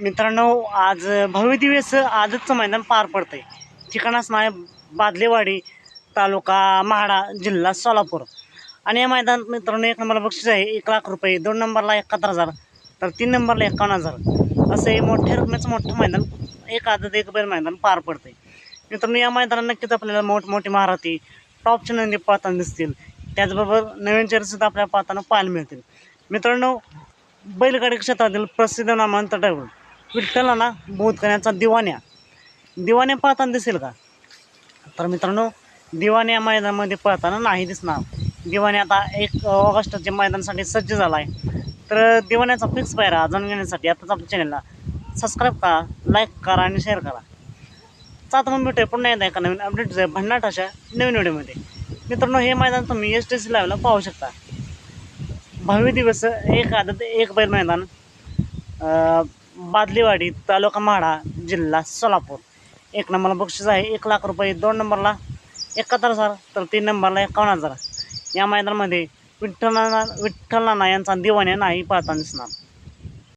मित्रांनो आज भव्य दिवस आजचं मैदान पार पडतंय. ठिकाणाच नाही बादलेवाडी तालुका महाडा जिल्हा सोलापूर. आणि या मैदान मित्रांनो एक नंबरला बक्षीस आहे. एक लाख रुपये दोन नंबरला एकाहत्तर हजार तर तीन नंबरला एकावन्न हजार. असं हे मोठ्या रकमेचं मोठं मैदान एक आदत एक बैल मैदान पार पडतंय. मित्रांनो या मैदानात नक्कीच आपल्याला मोठमोठी महारथी टॉपच्या नंदी पाहताना दिसतील. त्याचबरोबर नवीन चेहरेसुद्धा आपल्याला पाहताना पाहायला मिळतील. मित्रांनो बैलगाडी क्षेत्रातील प्रसिद्ध नामांत ड्रायव्हर विठ्ठलांना बोधकण्याचा दिवाण्या. दिवाण्या पाहताना दिसेल का? तर मित्रांनो दिवाण्या मैदानामध्ये पाहताना नाही दिसणार. दिवाणी आता एक ऑगस्टच्या मैदानासाठी सज्ज झाला आहे तर दिवाण्याचा फिक्स पायरा जाणून घेण्यासाठी आताच आपल्या चॅनलला सबस्क्राईब करा लाईक करा आणि शेअर करा. चालतं मग भेटूया पुन्हा एकदा एका नवीन अपडेट भन्नाट अशा नवीन व्हिडिओमध्ये मित्रांनो हे मैदान तुम्ही एस टी सी लाईव्हला पाहू शकता. भव्य दिवस एक आदत एक बैल मैदान बादलीवाडी तालुका माढा जिल्हा सोलापूर. एक नंबरला बक्षीस आहे एक लाख रुपये दोन नंबरला एकाहत्तर हजार तर तीन नंबरला एकावन्न हजार. या मैदानामध्ये विठ्ठलना विठ्ठलनाना यांचा दिवाण्या नाही पाहताना दिसणार.